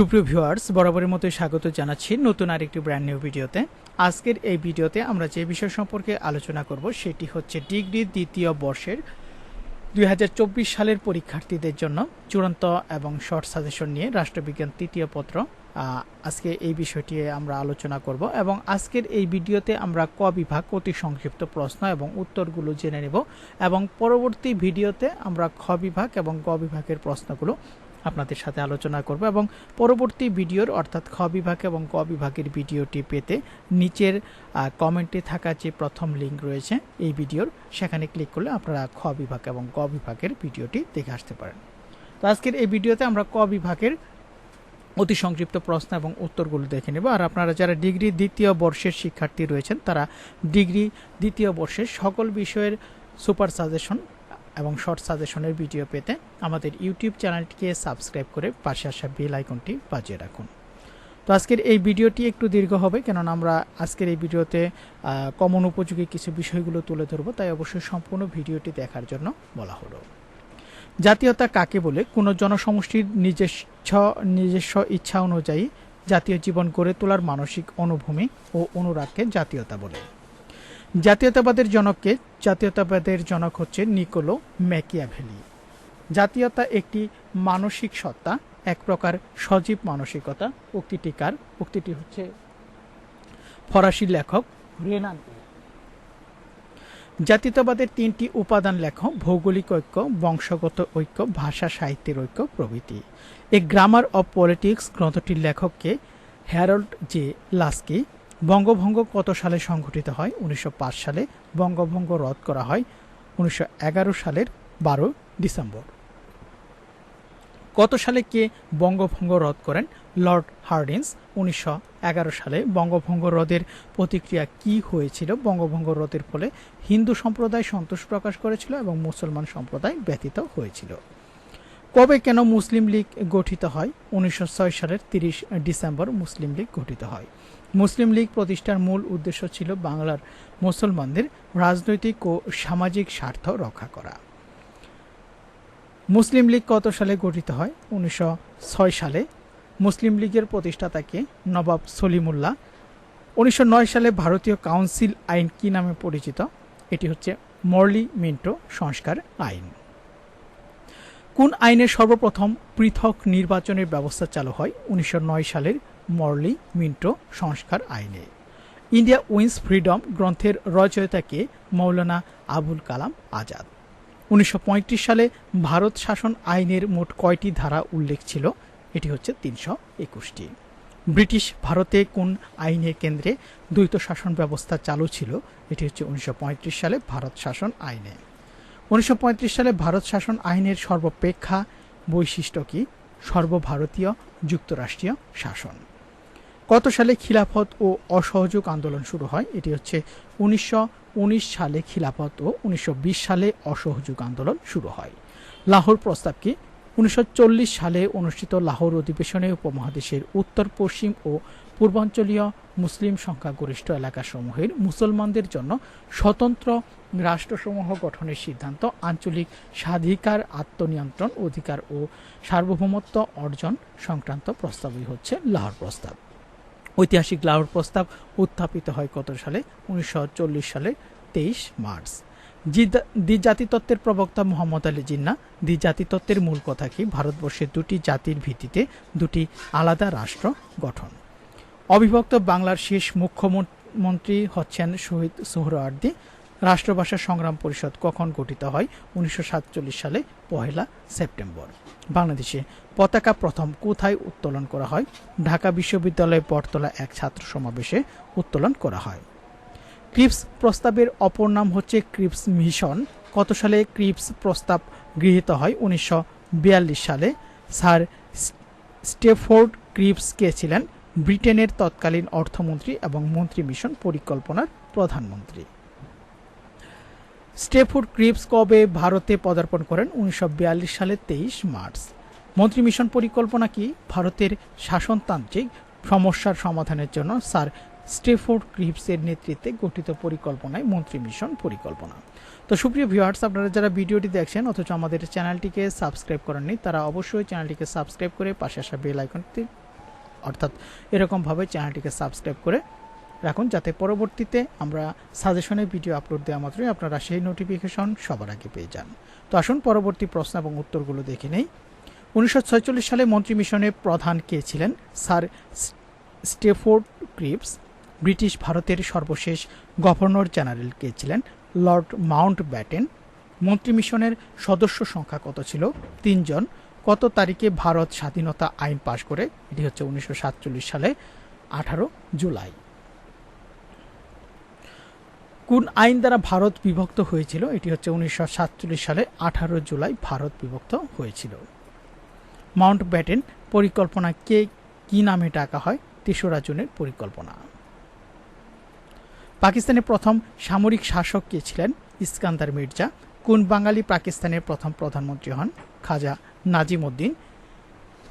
সুপ্রিয় ভিউয়ার্স, বরাবরের মতোই স্বাগত জানাচ্ছি নতুন আরেকটি ব্র্যান্ড নিউ ভিডিওতে। আজকের এই ভিডিওতে আমরা যে বিষয় সম্পর্কে আলোচনা করব সেটি হচ্ছে ডিগ্রি দ্বিতীয় বর্ষের দু হাজার চব্বিশ সালের পরীক্ষার্থীদের জন্য চূড়ান্ত এবং শর্ট সাজেশন নিয়ে রাষ্ট্রবিজ্ঞান তৃতীয় পত্র। আজকে এই বিষয়টি আমরা আলোচনা করব এবং আজকের এই ভিডিওতে আমরা ক বিভাগ অতি সংক্ষিপ্ত প্রশ্ন এবং উত্তরগুলো জেনে নেব এবং পরবর্তী ভিডিওতে আমরা খ বিভাগ এবং গ বিভাগের প্রশ্নগুলো আপনাদের সাথে আলোচনা করব এবং পরবর্তী ভিডিওর অর্থাৎ খ বিভাগ এবং ক বিভাগের ভিডিওটি পেতে নিচের কমেন্টে থাকা যে প্রথম লিঙ্ক রয়েছে, এই ভিডিওর সেখানে ক্লিক করলে আপনারা খ বিভাগ এবং ক বিভাগের ভিডিওটি দেখে আসতে পারেন। তো আজকের এই ভিডিওতে আমরা ক বিভাগের অতি সংক্ষিপ্ত প্রশ্ন এবং উত্তরগুলো দেখে নেব। আর আপনারা যারা ডিগ্রি দ্বিতীয় বর্ষের শিক্ষার্থী রয়েছেন, তারা ডিগ্রি দ্বিতীয় বর্ষের সকল বিষয়ের সুপার সাজেশন এবং শর্ট সাজেশনের ভিডিও পেতে আমাদের ইউটিউব চ্যানেলটিকে সাবস্ক্রাইব করে পাশে আসা বেল আইকনটি বাজিয়ে রাখুন। তো আজকের এই ভিডিওটি একটু দীর্ঘ হবে, কেননা আমরা আজকের এই ভিডিওতে কমন উপযোগী কিছু বিষয়গুলো তুলে ধরবো, তাই অবশ্যই সম্পূর্ণ ভিডিওটি দেখার জন্য বলা হলো। জাতীয়তা কাকে বলে? কোনো জনসমষ্টির নিজস্ব নিজস্ব ইচ্ছা অনুযায়ী জাতীয় জীবন গড়ে তোলার মানসিক অনুভূমি ও অনুরাগকে জাতীয়তা বলে। জাতীয়তাবাদের জনককে জাতীয়তাবাদের জনক হচ্ছে নিকোলো ম্যাকিয়াভেলি। জাতীয়তা একটি মানসিক সত্তা, এক প্রকার সজীব মানসিকতা উক্তিটিকার উক্তিটি হচ্ছে ফরাসি লেখক রেনান জাতীয়তাবাদের তিনটি উপাদান লেখ, ভৌগোলিক ঐক্য, বংশগত ঐক্য, ভাষা সাহিত্যের ঐক্য, প্রভৃতি। এ গ্রামার অব পলিটিক্স গ্রন্থটির লেখককে হ্যারল্ড জে লাস্কি বঙ্গভঙ্গ কত সালে সংঘটিত হয়? উনিশশো পাঁচ সালে বঙ্গভঙ্গ রদ করা হয় উনিশশো এগারো সালের বারো ডিসেম্বর। কত সালে কে বঙ্গভঙ্গ রদ করেন? লর্ড হার্ডিন্স উনিশশো এগারো সালে বঙ্গভঙ্গ রদের প্রতিক্রিয়া কি হয়েছিল? বঙ্গভঙ্গ রদের ফলে হিন্দু সম্প্রদায় সন্তোষ প্রকাশ করেছিল এবং মুসলমান সম্প্রদায় ব্যতীত হয়েছিল। কবে কেন মুসলিম লীগ গঠিত হয়? উনিশশো ছয় সালের তিরিশ ডিসেম্বর মুসলিম লীগ গঠিত হয়। মুসলিম লীগ প্রতিষ্ঠার মূল উদ্দেশ্য ছিল বাংলার মুসলমানদের রাজনৈতিক ও সামাজিক স্বার্থ রক্ষা করা। মুসলিম লীগ কত সালে গঠিত হয়? উনিশশো ছয় সালে মুসলিম লীগের প্রতিষ্ঠাতাকে নবাব সলিমুল্লাহ। উনিশশো নয় সালে ভারতীয় কাউন্সিল আইন কি নামে পরিচিত? এটি হচ্ছে মর্লি মিন্টো সংস্কার আইন। কোন আইনের সর্বপ্রথম পৃথক নির্বাচনের ব্যবস্থা চালু হয়? উনিশশো নয় সালের মর্লি মিন্টো সংস্কার আইনে। ইন্ডিয়া উইন্স ফ্রিডম গ্রন্থের রচয়িতাকে মৌলানা আবুল কালাম আজাদ। উনিশশো পঁয়ত্রিশ সালে ভারত শাসন আইনের মোট কয়টি ধারা উল্লেখ ছিল? এটি হচ্ছে তিনশো একুশটি। ব্রিটিশ ভারতে কোন আইনের কেন্দ্রে দ্বৈত শাসন ব্যবস্থা চালু ছিল? এটি হচ্ছে উনিশশো পঁয়ত্রিশ সালে ভারত শাসন আইনে। উনিশশো সালে ভারত শাসন আইনের সর্বপেক্ষা বৈশিষ্ট্য কি? সর্বভারতীয় যুক্তরাষ্ট্রীয় শাসন। কত সালে খিলাফত ও অসহযোগ আন্দোলন শুরু হয়? এটি হচ্ছে উনিশশো উনিশ সালে খিলাফত ও উনিশশো বিশ সালে অসহযোগ আন্দোলন শুরু হয়। লাহোর প্রস্তাব কি? উনিশশো চল্লিশ সালে অনুষ্ঠিত লাহোর অধিবেশনে উপমহাদেশের উত্তর, পশ্চিম ও পূর্বাঞ্চলীয় মুসলিম সংখ্যাগরিষ্ঠ এলাকাসমূহের মুসলমানদের জন্য স্বতন্ত্র রাষ্ট্রসমূহ গঠনের সিদ্ধান্ত, আঞ্চলিক স্বাধিকার, আত্মনিয়ন্ত্রণ অধিকার ও সার্বভৌমত্ব অর্জন সংক্রান্ত প্রস্তাবই হচ্ছে লাহোর প্রস্তাব। ঐতিহাসিক লাহোর প্রস্তাব উত্থাপিত হয় কত সালে? উনিশশো চল্লিশ সালে তেইশ মার্চ। দ্বিজাতিতত্ত্বের প্রবক্তা মোহাম্মদ আলী জিন্না, দ্বিজাতিতত্ত্বের মূল কথা কি? ভারতবর্ষের দুটি জাতির ভিত্তিতে দুটি আলাদা রাষ্ট্র গঠন। অবিভক্ত বাংলার শেষ মুখ্যমন্ত্রী হচ্ছেন শহীদ সোহরাওয়ার্দী রাষ্ট্রভাষা সংগ্রাম পরিষদ কখন গঠিত হয়? উনিশশো সাতচল্লিশ সালে পহেলা সেপ্টেম্বর। বাংলাদেশে পতাকা প্রথম কোথায় উত্তোলন করা হয়? ঢাকা বিশ্ববিদ্যালয়ে বটতলা এক ছাত্র সমাবেশে উত্তোলন করা হয়। ক্রিপস প্রস্তাবের অপর নাম হচ্ছে ক্রিপস মিশন। কত সালে ক্রিপস প্রস্তাব গৃহীত হয়? উনিশশো বিয়াল্লিশ সালে স্যার স্টেফোর্ড ক্রিপস কে ছিলেন ব্রিটেনের তৎকালীন অর্থমন্ত্রী এবং মন্ত্রী মিশন পরিকল্পনার প্রধানমন্ত্রী। স্টেফোর্ড ক্রিপস কবে ভারতে পদার্পণ করেন? উনিশশো সালে তেইশ মার্চ। মন্ত্রী মিশন পরিকল্পনা কি? ভারতের শাসনতান্ত্রিক সমস্যার সমাধানের জন্য স্যার স্টেফোর্ড ক্রিপসের নেতৃত্বে গঠিত পরিকল্পনায় মন্ত্রী মিশন পরিকল্পনা। তো সুপ্রিয় ভিউয়ার্স, আপনারা যারা ভিডিওটি দেখছেন, অথচ আমাদের চ্যানেলটিকে সাবস্ক্রাইব করেননি, তারা অবশ্যই চ্যানেলটিকে সাবস্ক্রাইব করে পাশে আসা বেল আইকনটি অর্থাৎ এরকমভাবে চ্যানেলটিকে সাবস্ক্রাইব করে রাখুন, যাতে পরবর্তীতে আমরা সাজেশনের ভিডিও আপলোড দেওয়া মাত্রই আপনারা সেই নোটিফিকেশন সবার আগে পেয়ে যান। তো আসুন পরবর্তী প্রশ্ন এবং উত্তরগুলো দেখে নেই। উনিশশো সালে মন্ত্রী মিশনের প্রধান কে ছিলেন? Sir স্টেফোর্ড Cripps. ব্রিটিশ ভারতের সর্বশেষ গভর্নর জেনারেল কে ছিলেন? লর্ড মাউন্ট ব্যাটেন মন্ত্রী মিশনের সদস্য সংখ্যা কত ছিল? তিনজন। কত তারিখে ভারত স্বাধীনতা আইন পাশ করে? এটি হচ্ছে উনিশশো সাতচল্লিশ সালে, আঠারো জুলাই। কোন আইন দ্বারা ভারত বিভক্ত হয়েছিল? এটি হচ্ছে উনিশশো সাতচল্লিশ সালে, আঠারো জুলাই ভারত বিভক্ত হয়েছিল। মাউন্ট ব্যাটেন পরিকল্পনা কে, কি নামে ডাকা হয়? তেসরা জুনের পরিকল্পনা। পাকিস্তানের প্রথম সামরিক শাসক কে ছিলেন? ইস্কান্দার মির্জা। কোন বাঙালি পাকিস্তানের প্রথম প্রধানমন্ত্রী হন? খাজা নাজিম উদ্দিন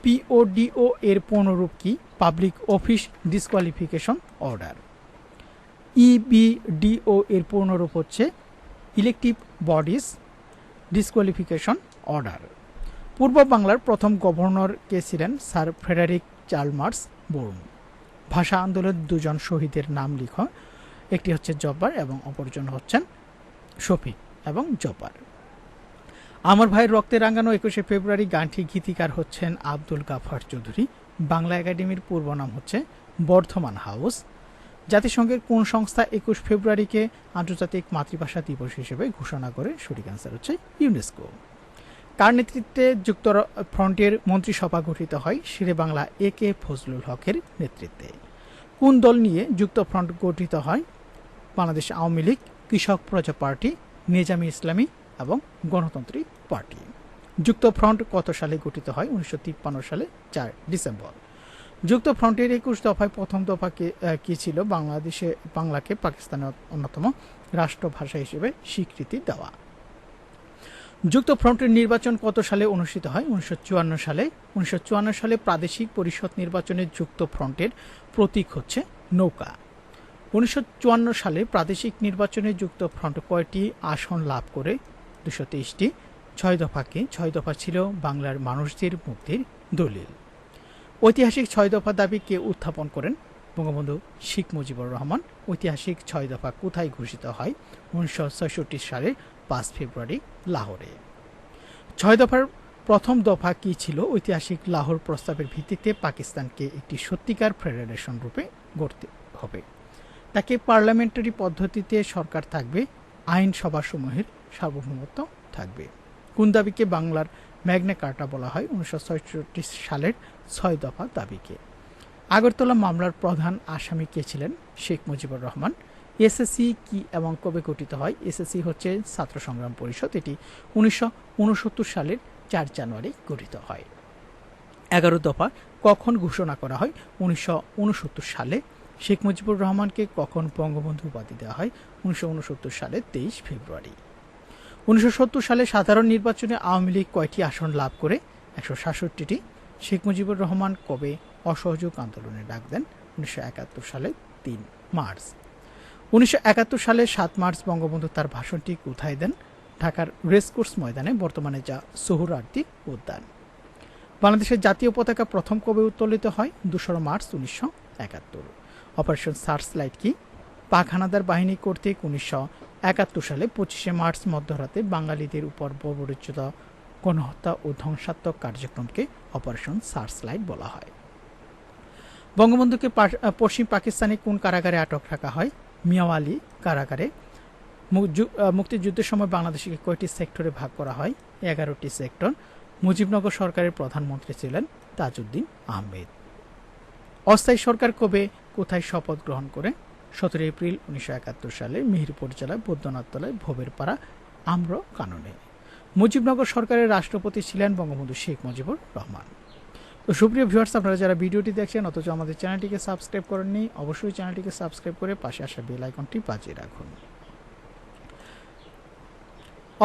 পিওডিও এর পূর্ণরূপ কি? Public office disqualification order. EBDO এর পূর্ণরূপ হচ্ছে ইলেকটিভ বডিস ডিসকোয়ালিফিকেশন অর্ডার। পূর্ব বাংলার প্রথম গভর্নর কে ছিলেন? Sir Frederick Chalmers Bourne. ভাষা আন্দোলনের দুজন শহীদের নাম লিখ। একটি হচ্ছে জব্বার এবং অপরজন হচ্ছেন শফি এবং জব্বার। আমার ভাইয়ের রক্তে রাঙানো একুশে ফেব্রুয়ারি গানটি গীতিকার হচ্ছেন আব্দুল গাফার চৌধুরী। বাংলা একাডেমির পূর্ব নাম হচ্ছে বর্ধমান হাউস। জাতিসংঘের কোন সংস্থা একুশ ফেব্রুয়ারিকে আন্তর্জাতিক মাতৃভাষা দিবস হিসেবে ঘোষণা করে? সঠিক অ্যান্সার হচ্ছে ইউনেস্কো কার নেতৃত্বে যুক্তর ফ্রন্টের মন্ত্রিসভা গঠিত হয়? শেরে বাংলা এ কে ফজলুল হকের নেতৃত্বে। কোন দল নিয়ে যুক্ত ফ্রন্ট গঠিত হয়? বাংলাদেশ আওয়ামী লীগ, কৃষক প্রজা পার্টি, নিজামী ইসলামী এবং গণতন্ত্রী পার্টি। যুক্ত ফ্রন্ট কত সালে গঠিত হয়? উনিশশো সালে, চার ডিসেম্বর। যুক্ত ফ্রন্টের একুশ দফায় প্রথম দফা কি ছিল? বাংলাদেশে, বাংলাকে পাকিস্তানের অন্যতম রাষ্ট্রভাষা হিসেবে স্বীকৃতি দেওয়া। যুক্ত ফ্রন্টের নির্বাচন কত সালে অনুষ্ঠিত হয়? উনিশশো চুয়ান্ন সালে। উনিশশো চুয়ান্ন সালে প্রাদেশিক পরিষদ নির্বাচনে যুক্ত ফ্রন্টের প্রতীক হচ্ছে নৌকা। উনিশশো চুয়ান্ন সালে প্রাদেশিক নির্বাচনে যুক্ত ফ্রন্ট কয়টি আসন লাভ করে? দুশো তেইশটি, ছয় দফাকে ছয় দফা ছিল বাংলার মানুষদের মুক্তির দলিল। ঐতিহাসিক ছয় দফা দাবি কে উত্থাপন করেন বঙ্গবন্ধু শেখ মুজিবুর রহমান। ঐতিহাসিক ছয় দফা কোথায় ঘোষিত হয়? উনিশশো ছয়ষট্টি সালের পাঁচ ফেব্রুয়ারি লাহোরে। ছয় দফার প্রথম দফা কি ছিল? ঐতিহাসিক লাহোর প্রস্তাবের ভিত্তিতে পাকিস্তানকে একটি সত্যিকার ফেডারেশন রূপে গড়তে হবে। তাকে পার্লামেন্টারি পদ্ধতিতে সরকার থাকবে আইনসভাসমূহের সার্বভৌমত্ব থাকবে। কোন দাবিকে বাংলার ম্যাগনা কার্টা বলা হয়? উনিশশো সালের ছয় দফা দাবিকে। আগরতলা মামলার প্রধান আসামি কে ছিলেন? শেখ মুজিবুর রহমান। এসএসসি কি এবং কবে গঠিত হয়? এসএসসি হচ্ছে ছাত্র সংগ্রাম পরিষদ। এটি উনিশশো উনসত্তর সালের চার জানুয়ারি গঠিত হয়। এগারো দফা কখন ঘোষণা করা হয়? উনিশশো উনসত্তর সালে শেখ মুজিবুর রহমানকে কখন বঙ্গবন্ধু উপাধি দেওয়া হয়? উনিশশো সালে তেইশ ফেব্রুয়ারি। উনিশশো সত্তর সালে সাধারণ নির্বাচনে আওয়ামী লীগ কয়টি আসন লাভ করে? একশো সাতষট্টিটি। শেখ মুজিবুর রহমান কবে অসহযোগ আন্দোলনে ডাক দেন? উনিশশো একাত্তর সালে তিন মার্চ। উনিশশো একাত্তর সালে সাত মার্চ বঙ্গবন্ধু তার ভাষণটি কোথায় দেন? ঢাকার রেসকোর্স ময়দানে। বর্তমানে যা সোহরার্দি উদ্যান। বাংলাদেশের জাতীয় পতাকা প্রথম কবে উত্তোলিত হয়? দোসরা মার্চ উনিশশো একাত্তর। অপারেশন সার্চ লাইট কি? পাক হানাদার বাহিনী কর্তৃক উনিশশো একাত্তর সালে পঁচিশে মার্চ মধ্যরাতে বাঙালিদের উপর বর্বরিচিত গণহত্যা ও ধ্বংসাত্মক কার্যক্রমকে অপারেশন সার্চ লাইট বলা হয়। বঙ্গবন্ধুকে পশ্চিম পাকিস্তানে কোন কারাগারে আটক রাখা হয়? মিয়াওয়ালি কারাগারে। মুক্তিযুদ্ধের সময় বাংলাদেশকে কয়টি সেক্টরে ভাগ করা হয়? এগারোটি সেক্টর। মুজিবনগর সরকারের প্রধানমন্ত্রী ছিলেন তাজউদ্দিন আহমেদ। অস্থায়ী সরকার কবে কোথায় শপথ গ্রহণ করে? সতেরো এপ্রিল উনিশশো একাত্তর সালে মিহিরপুর জেলায় বৈদ্যনাথতলায় ভোবের পাড়া আম্র কাননে। মুজিবনগর সরকারের রাষ্ট্রপতি ছিলেন বঙ্গবন্ধু শেখ মুজিবুর রহমান। তো সুপ্রিয় ভিউয়ার্স আপনারা যারা ভিডিওটি দেখছেন, অথচ আমাদের চ্যানেলটিকে সাবস্ক্রাইব করেননি, অবশ্যই চ্যানেলটিকে সাবস্ক্রাইব করে পাশে আসা বেল আইকনটি বাজিয়ে রাখুন।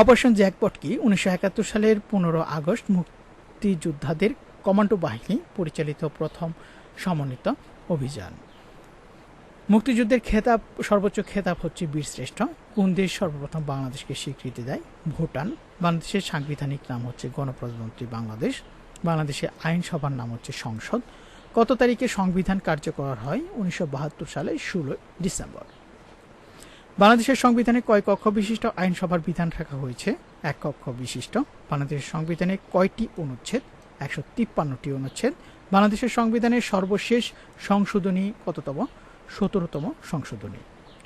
অপারেশন জ্যাকপট কি উনিশশো একাত্তর সালের পনেরো আগস্ট মুক্তিযোদ্ধাদের কমান্ডো বাহিনী পরিচালিত প্রথম সমন্বিত অভিযান? মুক্তিযুদ্ধের খেতাব, সর্বোচ্চ খেতাব হচ্ছে বীরশ্রেষ্ঠ। কোন দেশ সর্বপ্রথম বাংলাদেশকে স্বীকৃতি দেয় ভুটান। বাংলাদেশের সাংবিধানিক নাম হচ্ছে গণপ্রজাতন্ত্রী বাংলাদেশ। বাংলাদেশের আইনসভার নাম হচ্ছে সংসদ। কত তারিখে সংবিধান কার্যকর হয়? উনিশশো বাহাত্তর সালে ষোলোই ডিসেম্বর। বাংলাদেশের সংবিধানে কয় কক্ষ বিশিষ্ট আইনসভার বিধান রাখা হয়েছে? এক কক্ষ বিশিষ্ট। বাংলাদেশের সংবিধানে কয়টি অনুচ্ছেদ? একশো তিপ্পান্নটি অনুচ্ছেদ। বাংলাদেশের সংবিধানের সর্বশেষ সংশোধনী কততম? সতেরোতম সংশোধনী।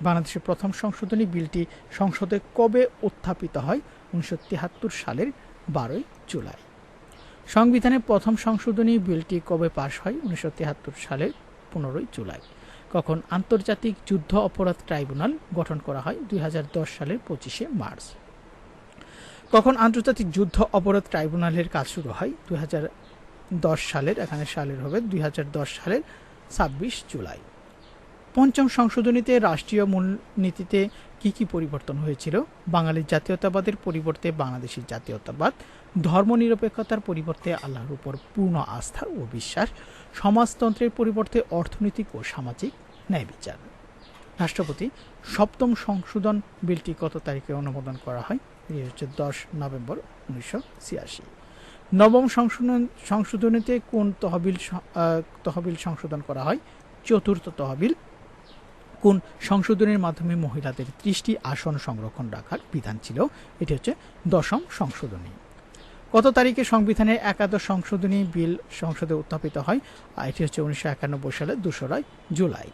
বাংলাদেশের প্রথম সংশোধনী বিলটি সংসদে কবে উত্থাপিত হয়? উনিশশো তিয়াত্তর সালের বারোই জুলাই। সংবিধানের প্রথম সংশোধনী বিলটি কবে পাশ হয়? উনিশশো তিয়াত্তর সালের পনেরোই জুলাই। কখন আন্তর্জাতিক যুদ্ধ অপরাধ ট্রাইব্যুনাল গঠন করা হয়? দুই হাজার দশ সালের পঁচিশে মার্চ। কখন আন্তর্জাতিক যুদ্ধ অপরাধ ট্রাইব্যুনালের কাজ শুরু হয়? দুই হাজার দশ সালের, এখানে সালের হবে, দুই হাজার দশ সালের ছাব্বিশ জুলাই। পঞ্চম সংশোধনীতে রাষ্ট্রীয় মূলনীতিতে কি কি পরিবর্তন হয়েছিল? বাঙালির জাতীয়তাবাদের পরিবর্তে বাংলাদেশের জাতীয়তাবাদ, ধর্মনিরপেক্ষতার পরিবর্তে আল্লাহর উপর পূর্ণ আস্থা ও বিশ্বাস, সমাজতন্ত্রের পরিবর্তে অর্থনৈতিক ও সামাজিক ন্যায় বিচার। রাষ্ট্রপতি, সপ্তম সংশোধন বিলটি কত তারিখে অনুমোদন করা হয়? এটি হচ্ছে দশ নভেম্বর উনিশশো ছিয়াশি। নবম সংশোধন, সংশোধনীতে কোন তহবিল তহবিল সংশোধন করা হয়? চতুর্থ তহবিল কোন সংশোধনের মাধ্যমে মহিলাদের ত্রিশটি আসন সংরক্ষণ রাখার বিধান ছিল? এটি হচ্ছে দশম সংশোধনী। কত তারিখে সংবিধানের একাদশ সংশোধনী বিল সংসদে উত্থাপিত হয়? এটি হচ্ছে উনিশশো একানব্বই সালের দোসরাই জুলাই।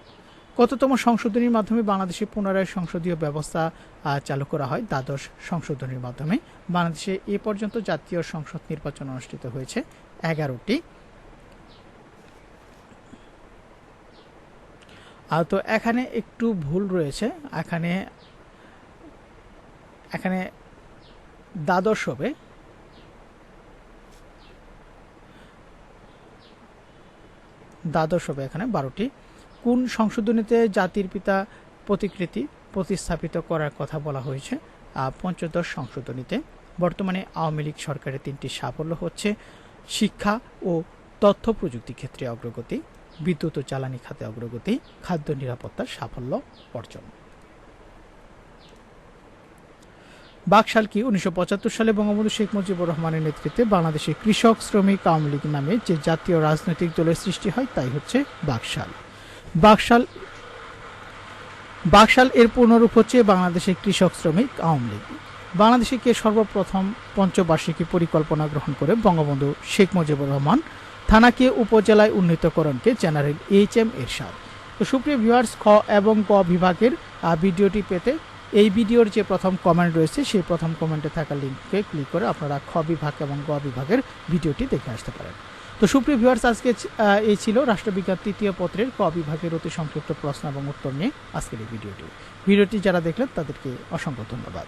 কততম সংশোধনীর মাধ্যমে বাংলাদেশে পুনরায় সংসদীয় ব্যবস্থা চালু করা হয়? দ্বাদশ সংশোধনীর মাধ্যমে। বাংলাদেশে এ পর্যন্ত জাতীয় সংসদ নির্বাচন অনুষ্ঠিত হয়েছে এগারোটি। তো এখানে একটু ভুল রয়েছে। এখানে এখানে দ্বাদশ হবে। দ্বাদশ হবে এখানে বারোটি। কোন সংশোধনীতে জাতির পিতা প্রতিকৃতি প্রতিস্থাপিত করার কথা বলা হয়েছে? পঞ্চদশ সংশোধনীতে। বর্তমানে আওয়ামী লীগ সরকারের তিনটি সাফল্য হচ্ছে শিক্ষা ও তথ্য প্রযুক্তি ক্ষেত্রে অগ্রগতি। বিদ্যুৎ ও জ্বালানি খাতে অগ্রগতি, খাদ্য নিরাপত্তার সাফল্য অর্জন বাকশাল কি উনিশশো সালে বঙ্গবন্ধু শেখ মুজিবুর রহমানের নেতৃত্বে বাংলাদেশের কৃষক শ্রমিক আওয়ামী লীগ নামে যে জাতীয় রাজনৈতিক দলের সৃষ্টি হয়, তাই হচ্ছে বাকশাল। বাকশাল বাকশাল এর পূর্ণরূপ হচ্ছে বাংলাদেশের কৃষক শ্রমিক আওয়ামী লীগ। বাংলাদেশে কে সর্বপ্রথম পঞ্চবার্ষিকী পরিকল্পনা গ্রহণ করে বঙ্গবন্ধু শেখ মুজিবুর রহমান? থানাকে উপজেলায় উন্নীতকরণকে জেনারেল এইচ এম এরশাদ। তো সুপ্রিয় ভিউয়ার্স, খ এবং ক বিভাগের ভিডিওটি পেতে এই ভিডিওর যে প্রথম কমেন্ট রয়েছে, সেই প্রথম কমেন্টে থাকা লিঙ্কে ক্লিক করে আপনারা খ বিভাগ এবং গ বিভাগের ভিডিওটি দেখে আসতে পারেন। তো সুপ্রিয় ভিউয়ার্স, আজকে এই ছিল রাষ্ট্রবিজ্ঞান তৃতীয় পত্রের ক বিভাগের অতি সংক্ষিপ্ত প্রশ্ন এবং উত্তর নিয়ে আজকের এই ভিডিওটি। ভিডিওটি যারা দেখলেন তাদেরকে অসংখ্য ধন্যবাদ।